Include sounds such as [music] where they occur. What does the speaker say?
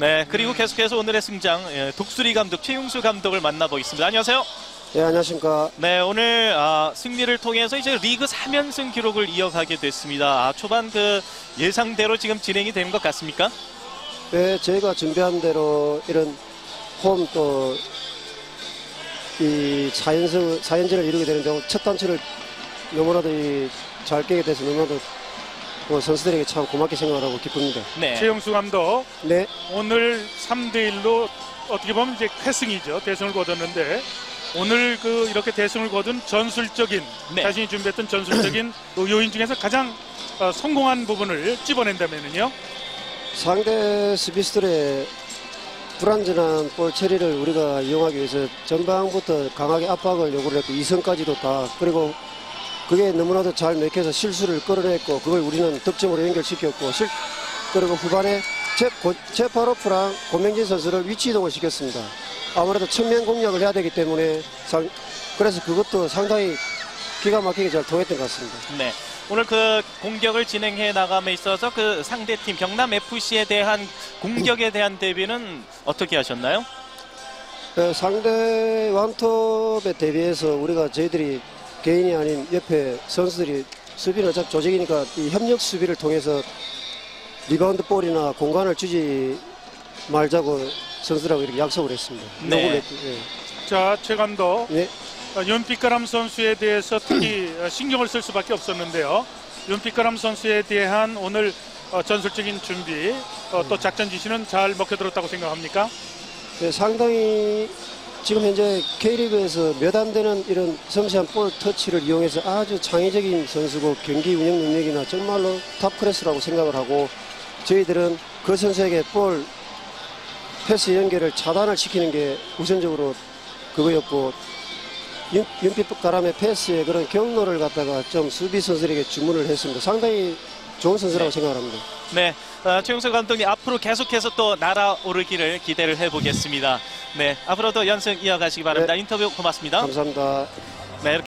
네, 그리고 계속해서 오늘의 승장 예, 독수리 감독 최용수 감독을 만나보겠습니다. 안녕하세요. 예, 안녕하십니까. 네, 오늘 아, 승리를 통해서 이제 리그 3연승 기록을 이어가게 됐습니다. 아, 초반 그 예상대로 지금 진행이 되는 것 같습니까? 예, 저희가 준비한 대로 이런 홈 또, 이 4연승, 4연전을 이루게 되는데 첫 단추를 너무나도 이잘 깨게 돼서 너무나도 뭐 선수들에게 참 고맙게 생각하고 기쁩니다. 네. 최영수 감독 네, 오늘 3대 1로 어떻게 보면 이제 패승이죠. 대승을 거뒀는데 오늘 그 이렇게 대승을 거둔 전술적인 네. 자신이 준비했던 전술적인 [clears throat] 그 요인 중에서 가장 어, 성공한 부분을 찝어낸다면은요. 상대 스피스들의 불안전한 볼 처리를 우리가 이용하기 위해서 전방부터 강하게 압박을 요구를 했고 2선까지도 다 그리고 그게 너무나도 잘 맥혀서 실수를 끌어냈고 그걸 우리는 득점으로 연결시켰고 실, 그리고 후반에 제, 고, 제파로프랑 고명진 선수를 위치 이동을 시켰습니다. 아무래도 측면 공략을 해야 되기 때문에 상, 그래서 그것도 상당히 기가 막히게 잘 통했던 것 같습니다. 네. 오늘 그 공격을 진행해 나감에 있어서 그 상대팀 경남 FC에 대한 공격에 대한 대비는 어떻게 하셨나요? 그 상대 완톱에 대비해서 우리가 저희들이 개인이 아닌 옆에 선수들이 수비는 어차피 조직이니까 이 협력 수비를 통해서 리바운드 볼이나 공간을 주지 말자고 선수들하고 이렇게 약속을 했습니다. 네. 했- 예. 자, 최 감독 네. 어, 윤빛가람 선수에 대해서 특히 어, 신경을 쓸 수밖에 없었는데요. 윤빛가람 선수에 대한 오늘 어, 전술적인 준비 어, 또 작전 지시는 잘 먹혀들었다고 생각합니까? 예, 상당히 지금 현재 K리그에서 몇 안 되는 이런 섬세한 볼 터치를 이용해서 아주 창의적인 선수고 경기 운영 능력이나 정말로 탑 클래스라고 생각을 하고 저희들은 그 선수에게 볼 패스 연결을 차단을 시키는 게 우선적으로 그거였고 윤, 윤빛 가람의 패스의 그런 경로를 갖다가 좀 수비 선수에게 주문을 했습니다. 상당히 좋은 선수라고 네. 생각을 합니다. 네. 아, 최용수 감독님 앞으로 계속해서 또 날아오르기를 기대를 해보겠습니다. 네. 앞으로도 연승 이어가시기 바랍니다. 인터뷰 고맙습니다. 감사합니다. 네. 이렇게